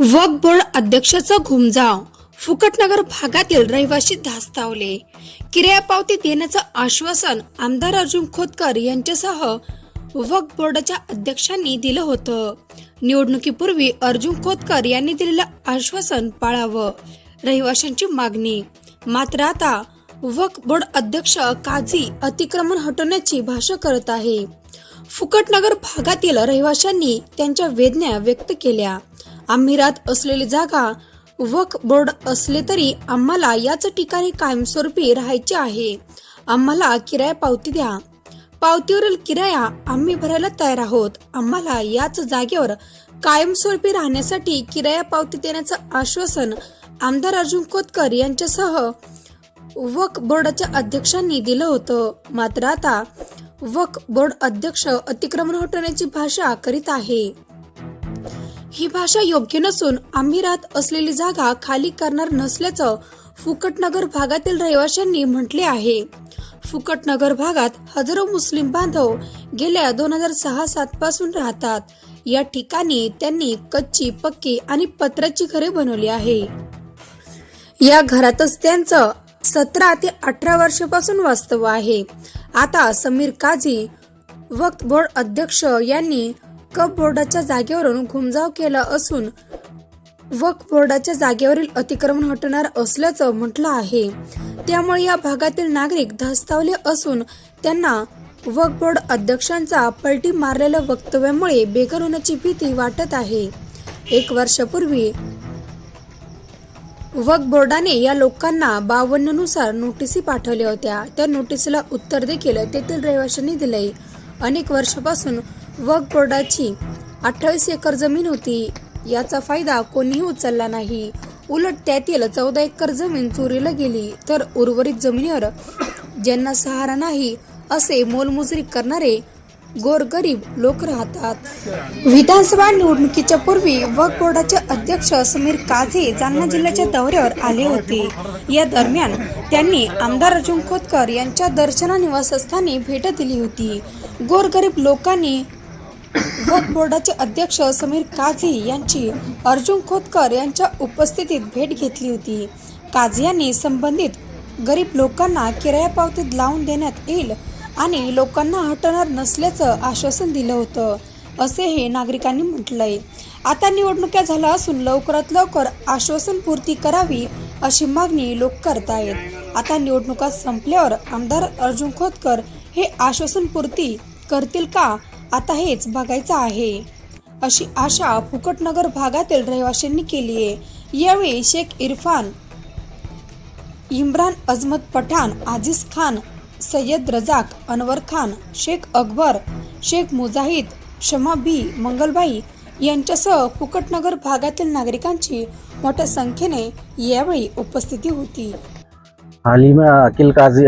वक्फ board अध्यक्षाचा घुमजाव फुकटनगर भागातील रहिवासी धास्तावले. किराया पावती देण्याचं आश्वासन आमदार अर्जुन खोतकर यांच्यासह वक्फ बोर्डाच्या अध्यक्षांनी दिलं होतं. निवडणुकीपूर्वी अर्जुन खोतकर यांनी दिलेलं आश्वासन पाळावं रहिवाशांची मागणी. मात्र आता वक्फ बोर्ड अध्यक्ष काझी अतिक्रमण हटवण्याची भाषा करत आहे. फुकटनगर भागातील रहिवाशांनी त्यांच्या वेदना व्यक्त केल्या. आम्ही राहत असलेली जागा वक बोर्ड असले तरी आम्हाला याच ठिकाणी कायमस्वरूपी राहायचे आहे. आम्हाला किराया पावती द्या. पावतीवरील किराया आम्ही भरायला तयार आहोत. आम्हाला याच जागेवर कायमस्वरूपी राहण्यासाठी किराया पावती देण्याचं आश्वासन आमदार अर्जुन खोतकर यांच्यासह वक बोर्डाच्या अध्यक्षांनी दिलं होतं. मात्र आता वक बोर्ड अध्यक्ष अतिक्रमण हटवण्याची भाषा करीत आहे. ही भाषा योग्य नसून आम्ही राहत असलेली जागा खाली करणार नसल्याचं फुकटनगर भागातील रहिवाशांनी म्हटले आहे. फुकटनगर भागात हजारो मुस्लिम बांधव गेल्या दोन हजार सहा सात पासून राहतात. या ठिकाणी त्यांनी कच्ची पक्की आणि पत्राची घरे बनवली आहे. या घरातच त्यांचं सतरा ते अठरा वर्षापासून वास्तव आहे. आता समीर काझी वक्त बोर्ड अध्यक्ष यांनी कप बोर्डाच्या जागेवरून घुमजाव केला असून वक्फ बोर्डाच्या जागेवरील अतिक्रमण हटणार असल्याचं म्हटलं आहे. त्यामुळे या भागातील नागरिक धास्तावले असून त्यांना वक्फ बोर्ड अध्यक्षांचा पलटी मारलेल्या वक्तव्यामुळे बेघर होण्याची भीती वाटत आहे. एक वर्षापूर्वी वक्फ बोर्डाने या लोकांना बावन्ननुसार नोटिसी पाठवल्या होत्या. त्या नोटीसला उत्तर देखील तेथील रहिवाशांनी दिले अनेक वर्षापासून वक्फ बोर्डाची अठ्ठावीस एकर जमीन होती. याचा फायदा कोणीही उचलला नाही. उलट त्यातील चौदा एकर जमीन चोरीला गेली तर उर्वरित जमिनीवर ज्यांना सहारा नाही असे मोलमजुरी करणारे गोरगरीब लोक राहतात. विधानसभा निवडणुकीच्या पूर्वी वक्फ बोर्डाचे अध्यक्ष समीर काझे जालना जिल्ह्याच्या दौऱ्यावर आले होते. या दरम्यान त्यांनी आमदार अर्जुन खोतकर यांच्या दर्शना निवासस्थानी भेट दिली होती. गोरगरीब लोकांनी वक्फ बोर्डाचे अध्यक्ष समीर काझी यांची अर्जुन खोतकर यांच्या उपस्थितीत भेट घेतली होती. काझी यांनी संबंधित गरीब लोकांना किराया पावतीत लावून देण्यात येईल आणि लोकांना हटवणार नसल्याचं आश्वासन दिलं होतं असे हे नागरिकांनी म्हटलंय. आता निवडणुका झाल्या असून लवकरात लवकर आश्वासन पूर्ती करावी अशी मागणी लोक करतायत. आता निवडणुका संपल्यावर आमदार अर्जुन खोतकर हे आश्वासन पूर्ती करतील का? आता हेच बघायचं आहे. अशी आशा फुकटनगर भागातील रहिवाशांनी केली आहे. यावेळी शेख इरफान इम्रान अजमत पठाण आजिज खान सय्यद रजाक अनवर खान शेख अकबर शेख मुजाहिद शमा बी मंगलबाई यांच्यासह फुकटनगर भागातील नागरिकांची मोठ्या संख्येने यावेळी उपस्थिती होती. हाल ही में अकील काजी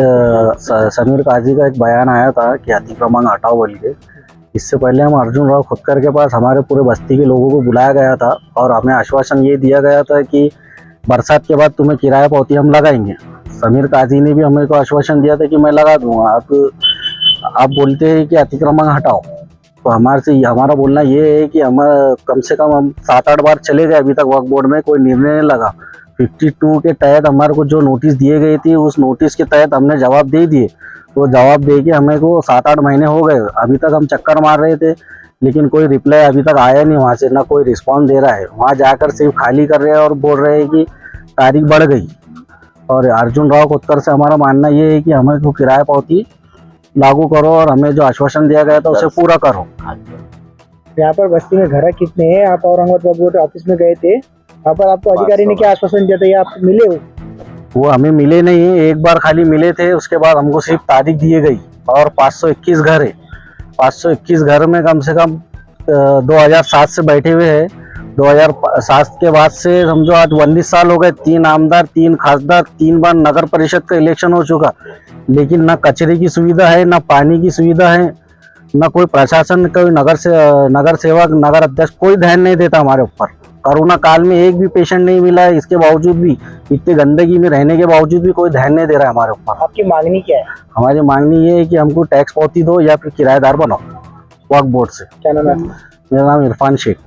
समीर काजी का एक बयान आया था कि अतिक्रमण हटाओ बोल के इससे पहले हम अर्जुन राव खुदकर के पास हमारे पूरे बस्ती के लोगों को बुलाया गया था और हमें आश्वासन ये दिया गया था कि बरसात के बाद तुम्हें किराया पावती हम लगाएँगे। समीर काजी ने भी हमें को आश्वासन दिया था कि मैं लगा दूँगा। आप आप बोलते हैं कि अतिक्रमण हटाओ। तो हमारे से, हमारा बोलना ये है कि हम, कम से कम हम सात आठ बार चले गए अभी तक वक्त बोर्ड में, कोई निर्णय नहीं लगा। 52 के तहत हमारे को जो नोटिस दिए गए थे उस नोटिस के तहत हमने जवाब दे दिए। तो जवाब दे के हमें को सात आठ महीने हो गए। अभी तक हम चक्कर मार रहे थे लेकिन कोई रिप्लाई अभी तक आया नहीं वहाँ से ना कोई रिस्पॉन्स दे रहा है। वहाँ जाकर सिर्फ़ खाली कर रहे हैं और बोल रहे हैं कि तारीख बढ़ गई। और अर्जुन राव कोत्तर से हमारा मानना ये है कि हमें को किराया पावती लागू करो और हमें जो आश्वासन दिया गया था उसे पूरा करो। यहाँ पर बस्ती में घर कितने हैं? आप औरंगाबाद ऑफ़िस में गए थे? वहाँ पर आपको अधिकारी ने क्या आश्वासन दिया था? ये आप मिले हो? वो हमें मिले नहीं है एक बार खाली मिले थे उसके बाद हमको सिर्फ़ तारीख दिए गई। और 521 घर है। 521 घर में कम से कम दो हज़ार सात से बैठे हुए हैं। 2007 के बाद से समझो आज उन्नीस साल हो गए तीन आमदार तीन खासदार तीन बार नगर परिषद का इलेक्शन हो चुका। लेकिन ना कचरे की सुविधा है ना पानी की सुविधा है ना कोई प्रशासन कोई नगर से नगर सेवक नगर अध्यक्ष कोई ध्यान नहीं देता हमारे ऊपर। कोरोना काल में एक भी पेशेंट नहीं मिला है इसके बावजूद भी इतनी गंदगी में रहने के बावजूद भी कोई ध्यान नहीं दे रहा है हमारे ऊपर। आपकी मांगनी क्या है? हमारी मांगनी ये है कि हमको टैक्स पौती दो या फिर किराएदार बनाओ वर्क बोर्ड से। क्या नाम है मेरा नाम इरफान शेख।